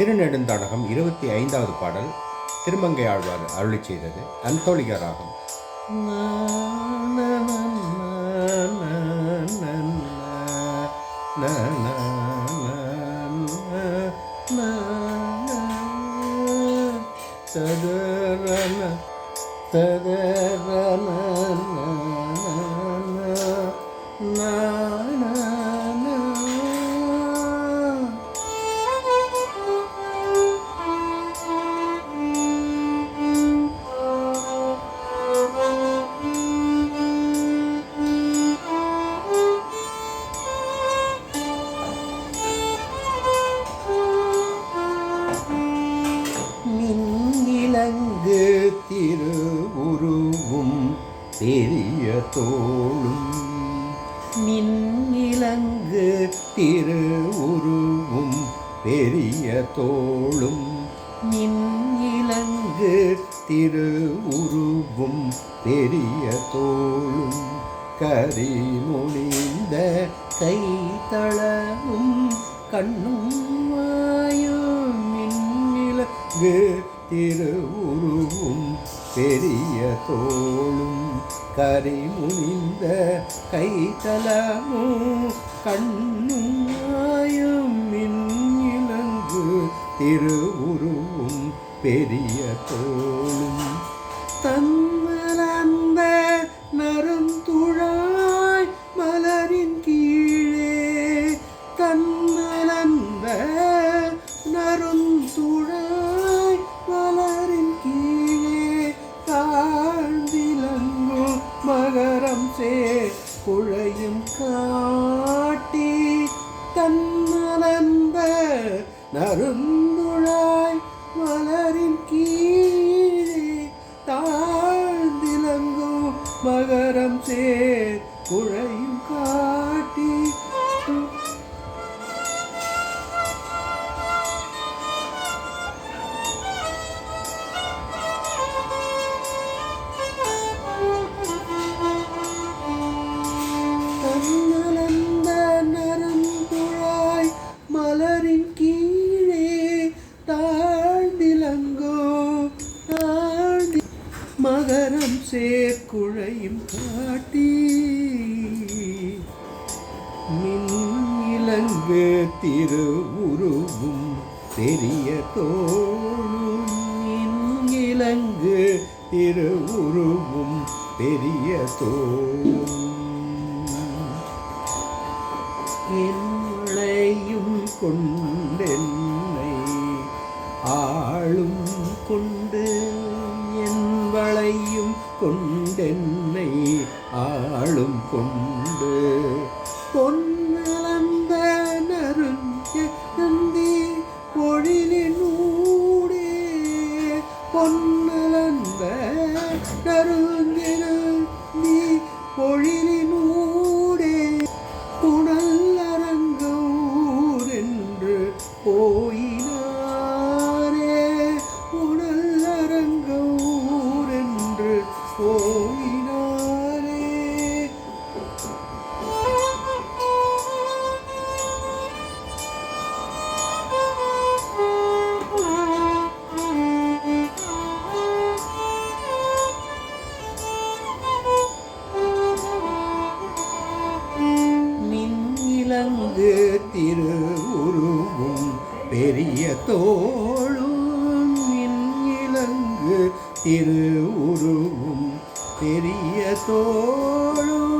திருநெடுந்தாடகம் இருபத்தி ஐந்தாவது பாடல் திருமங்கை ஆழ்வார் அருளி செய்தது. அந்தோளிக ராகம் ததரன ததரன திருவுருவும் பெரிய தோளும். மின்னிலங்கு திருவுருவும் பெரிய தோளும். மின்னிலங்கு திருவுருவும் பெரிய தோளும். கரிமுனிந்த கைத்தளமும் கண்ணும் வாயும் மின்னிலங்கு திருவுருவும் பெரிய தோளும் கரிமுனிந்த கைத்தலமும் கண்ணும் வாயும் மின்னிலங்கு திருவுருவும் பெரிய தோளும். தன்னலந்த நறு காட்டி தன்னலந்த நருந்துழாய் மலரின் கீ மகரம் சேர்க்குழையும் காட்டி மின்னிலங்கு திருவுருவும் பெரிய தோளும். மின்னிலங்கு திருவுருவும் பெரிய தோளும். கொண்டென்னை ஆளும் கொண்டு கொண்டென்னை ஆளும் கொண்டு பொன் பெரிய இலங்கு திரு உருவும் பெரிய தோளும்